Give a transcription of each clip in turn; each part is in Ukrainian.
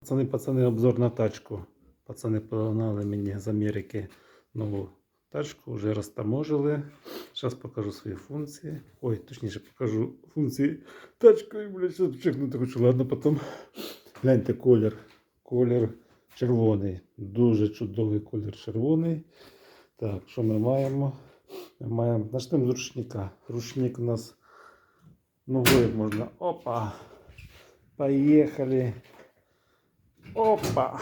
Пацани, пацани, обзор на тачку. Пацани погнали мені з Америки нову тачку, вже розтаможили. Зараз покажу свої функції. Ой, точніше покажу функції тачки. Блядь, що чекнути хочу. Ладно, потім. Гляньте колір. Колір червоний. Дуже чудовий колір червоний. Так, що ми маємо? Ми маємо. Начнемо з рушника. Рушник у нас ногою можна. Опа! Поехали. Опа.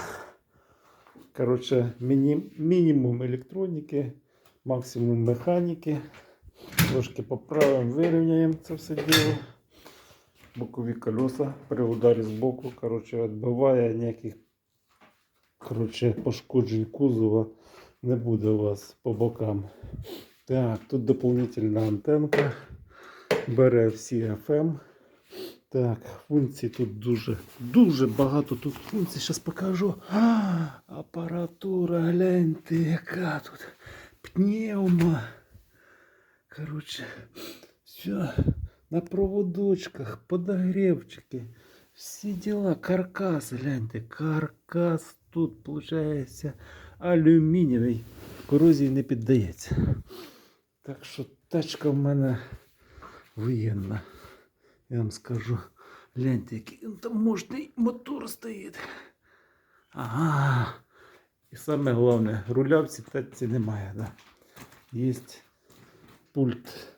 Короче, міні, мінімум електроніки, максимум механіки. Трошки поправимо, вирівняємо це все діло. Бокові колеса при ударі з боку, короче, відбиває ніяких короче, пошкоджень кузова не буде у вас по бокам. Так, тут доповнительна антенка. Бере всі FM. Так, функцій тут дуже, дуже багато тут функцій. Зараз покажу. А, апаратура, гляньте, яка тут пневма. Коротше, все на проводочках, подогревчики. Всі діла, каркас, гляньте, каркас тут, виходить, алюмінієвий. Корозії не піддається. Так що тачка в мене воєнна. Я вам скажу. Гляньте, який він там мощний мотор стоїть. Ага. І саме головне, руля в цій тачці немає. Да. Є пульт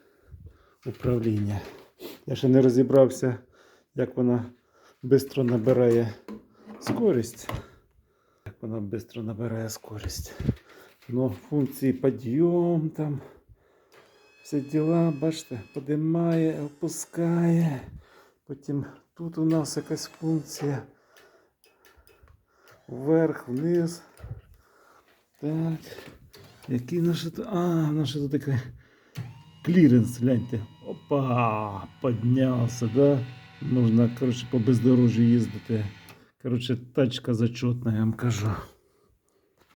управління. Я ще не розібрався, як вона швидко набирає скорість. Як вона швидко набирає скорість. Ну, функції підйом там. Всі діла, бачите, подимає, опускає. Потім тут у нас якась функція. Вверх, вниз. Так. Який наш тут. А, наш тут такий кліренс, гляньте. Опа! Піднявся, да? Можна, коротше, по бездорожжю їздити. Коротше, тачка зачетна, я вам кажу.